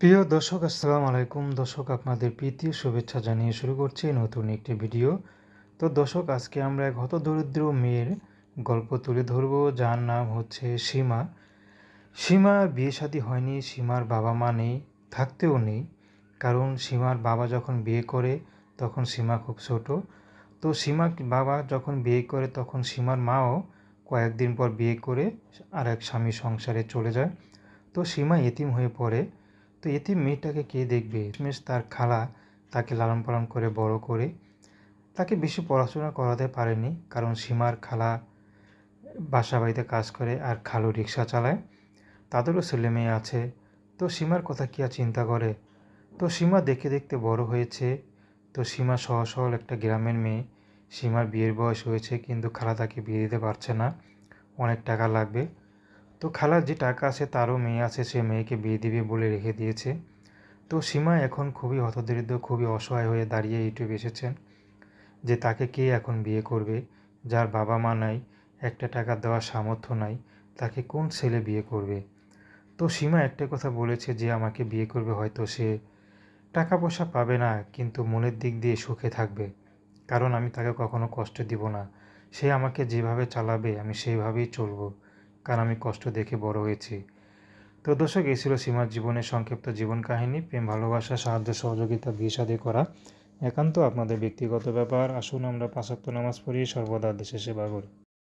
প্রিয় দর্শক, আসসালামু আলাইকুম। দর্শক, আপনাদের প্রীতি শুভেচ্ছা জানিয়ে শুরু করছি নতুন একটি ভিডিও। তো দর্শক, আজকে আমরা এক হতদরিদ্র মেয়ের গল্প তুলে ধরবো, যার নাম হচ্ছে সীমা। সীমার বিয়ে শাদী হয়নি, সীমার বাবা মা নেই, থাকতেও নেই। কারণ সীমার বাবা যখন বিয়ে করে, তখন সীমা খুব ছোট। তো সীমা বাবা যখন বিয়ে করে, তখন সীমার মাও কয়েকদিন পর বিয়ে করে আর এক স্বামী সংসারে চলে যায়। তো সীমা এতিম হয়ে পড়ে। তো এতে মেয়েটাকে কে দেখবে? মেশ তার খালা তাকে লালন পালন করে বড় করে তাকে বেশি পড়াশোনা করাতে পারেনি কারণ সীমার খালা বাসা বাড়িতে কাজ করে আর খালু রিক্সা চালায়। তাদেরও ছেলে মেয়ে আছে। তো সীমার কথা কি আর চিন্তা করে? তো সীমা দেখে দেখতে বড় হয়েছে। তো সীমা সহজ সরল একটা গ্রামের মেয়ে। সীমার বিয়ের বয়স হয়েছে কিন্তু খালা তাকে বিয়ে দিতে পারছে না। অনেক টাকা লাগবে। তো খালার যে টাকা আছে তারও মেয়ে আছে, সে মেয়েকে বিয়ে দিবে বলে রেখে দিয়েছে। তো সীমা এখন খুবই হতদরিদ্র, খুবই অসহায় হয়ে দাঁড়িয়ে ইউটিউবে এসেছেন যে তাকে কে এখন বিয়ে করবে? যার বাবা মা নাই, একটা টাকা দেওয়ার সামর্থ্য নাই, তাকে কোন ছেলে বিয়ে করবে? তো সীমা একটা কথা বলেছে যে আমাকে বিয়ে করবে হয়তো সে টাকা পয়সা পাবে না, কিন্তু মনের দিক দিয়ে সুখে থাকবে। কারণ আমি তাকে কখনো কষ্ট দিব না। সে আমাকে যেভাবে চালাবে, আমি সেইভাবেই চলবো। কারণ আমি কষ্ট দেখে বড় হয়েছি। তো দর্শক, এই ছিল সীমার জীবনের সংক্ষিপ্ত জীবন কাহিনী। প্রেম, ভালোবাসা, সাহায্য, সহযোগিতা, বিয়ে শাদী করা একান্ত আপনাদের ব্যক্তিগত ব্যাপার। আসুন আমরা পাঁচাত্ত নামাজ পড়ি, সর্বদা দেশে সেবা করি।